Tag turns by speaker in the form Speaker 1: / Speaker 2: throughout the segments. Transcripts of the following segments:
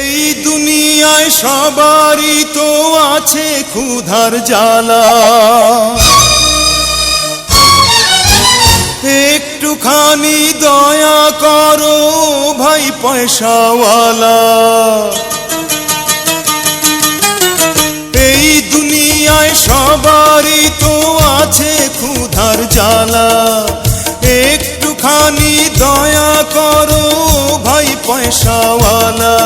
Speaker 1: এই দুনিয়ায় সবারই তো আছে ক্ষুধার জ্বালা। একটুখানি দয়া করো ভাই পয়সাওয়ালা। এই দুনিয়ায় সবারই তো আছে ক্ষুধার জ্বালা। একটুখানি দয়া করো ভাই পয়সাওয়ালা।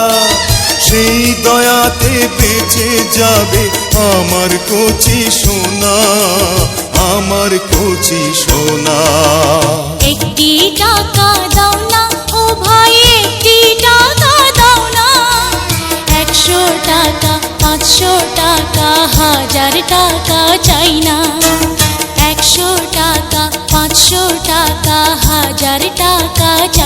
Speaker 1: দয়াতে বেঁচে যাবে, আমার কচি সোনা, আমার কচি সোনা।
Speaker 2: একটি টাকা দাও না, ও ভাই, একটি টাকা দাও না। একশো টাকা, পাঁচশো টাকা, হাজার টাকা চাই না। একশো টাকা, পাঁচশো টাকা, হাজার টাকা চাই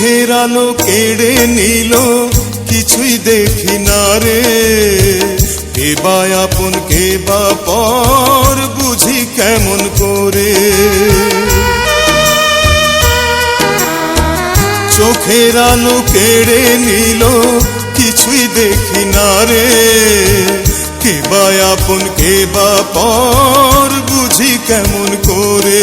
Speaker 1: চোখের আলো কেড়ে নিল, কিছুই দেখি না রে। কে বা আপন কে বা পর বুঝি কেমন করে। চোখের আলো কেড়ে নিল, কিছুই দেখি না রে। কে বা আপন কে বা পর বুঝি কেমন করে।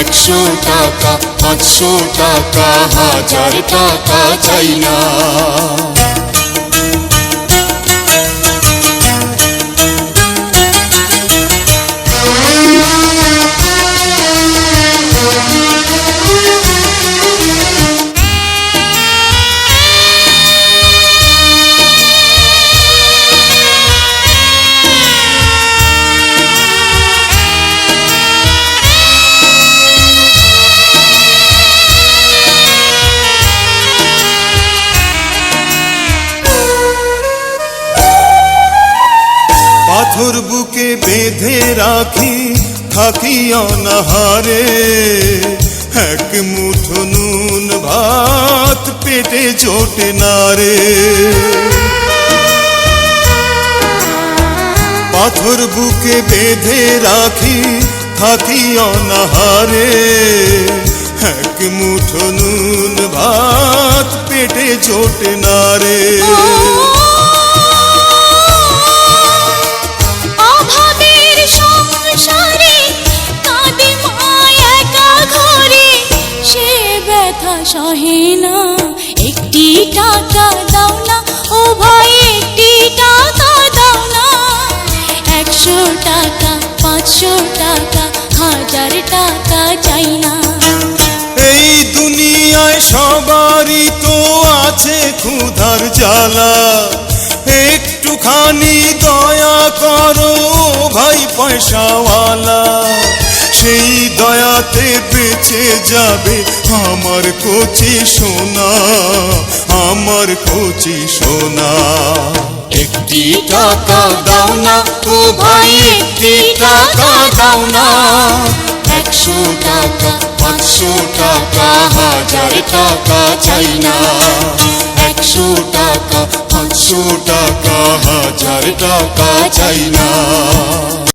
Speaker 1: একশো টাকা পাঁচশো টাকা হাজার টাকা চাই না। পাথর বুকে বেঁধে রাখি, থাকি অনাহারে। এক মুঠো নুন ভাত পেটে জোটে না রে। পাথর বুকে বেঁধে রাখি, থাকি অনাহারে। এক মুঠো নুন ভাত পেটে জোটে না রে।
Speaker 2: সহে না একটি টাকা দাও না, ও ভাই, একটি টাকা দাও না। একশো টাকা, পাঁচশো টাকা, হাজার টাকা চাই না।
Speaker 1: এই দুনিয়ায় সবারই তো আছে ক্ষুধার জ্বালা। একটুখানি দয়া করো ভাই, পয়সাওয়ালা। সেই দয়াতে বেঁচে যাবে আমার কচি সোনা, আমার কচি সোনা। একটি টাকা দাও না ও ভাই, একটি টাকা দাও না। একশো টাকা, পাঁচশো টাকা, হাজার টাকা চাই না। একশো টাকা,
Speaker 2: পাঁচশো টাকা, হাজার টাকা চাই না।